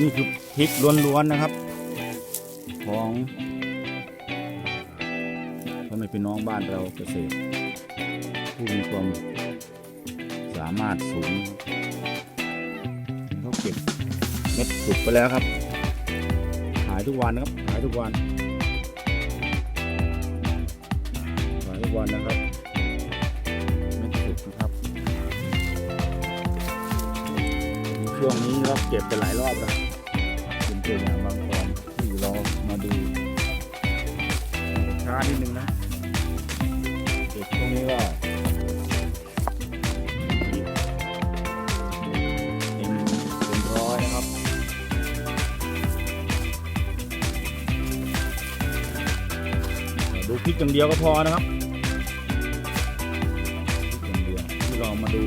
นี่คือพริกล้วนๆนะครับ ของพ่อแม่พี่น้องบ้านเราเกษตร ผู้มีความสามารถสูงเขาเก็บเม็ดสุกไปแล้วครับขายทุกวันนะครับขายทุกวันขายทุกวันนะครับ ช่วงนี้เราเก็บไปหลายรอบแล้วเป็นตัวอย่างบางตอนที่เรามาดูช้านิดนึงนะเก็บช่วงนี้ก็เอ็มเป็นร้อยครับดูพริกอย่างเดียวก็พอนะครับพริกอย่างเดียวที่เรามาดู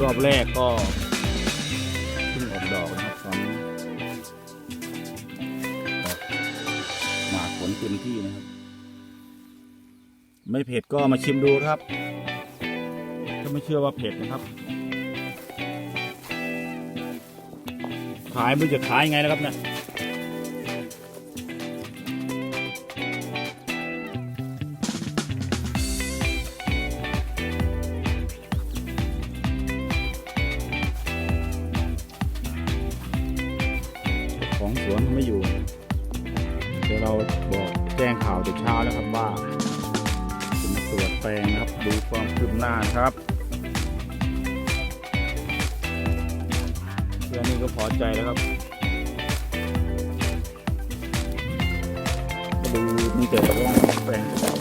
รอบแรกก็เพิ่งออกดอกนะครับตอนนี้ออกหมากผลเต็มที่นะครับ ไม่เผ็ดก็มาชิมดูครับ ถ้าไม่เชื่อว่าเผ็ดนะครับ ขายไม่จะขายยังไงนะครับเนี่ย ของสวนทำไม่อยู่ เดี๋ยวเราบอกแจ้งข่าวแต่เช้าแล้วครับว่าจะมาตรวจแปลงนะครับดูความคืบหน้าครับเพื่อนนี่ก็พอใจแล้วครับดูมีแต่ร่องแปลง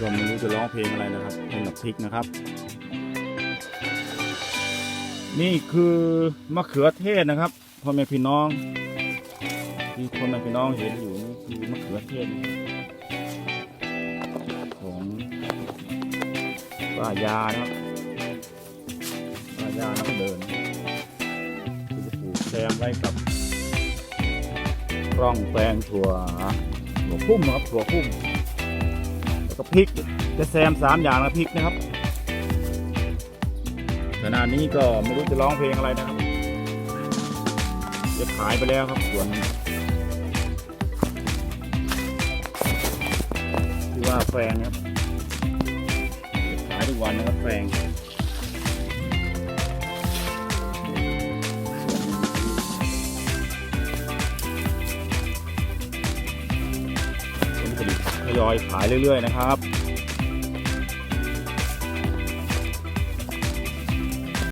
ก็ไม่รู้จะร้องเพลงอะไรนะครับเพลงกับพริกนะครับ นี่คือมะเขือเทศนะครับพ่อแม่พี่น้องที่พ่อแม่พี่น้องเห็นอยู่นี่คือมะเขือเทศของป้ายานะครับป้ายาน้ำเดินคือจะปลูกแซมไว้กับร่องแปลงถั่วถั่วพุ่มนะครับถั่วพุ่ม แล้วก็พริก จะแซมสามอย่างนะพริกนะครับขณะนี้ก็ไม่รู้จะร้องเพลงอะไรนะครับจะขายไปแล้วครับส่วนที่ว่าแฟงครับขายทุกวันนะครับแฟง ยอยขายเรื่อยๆนะครับ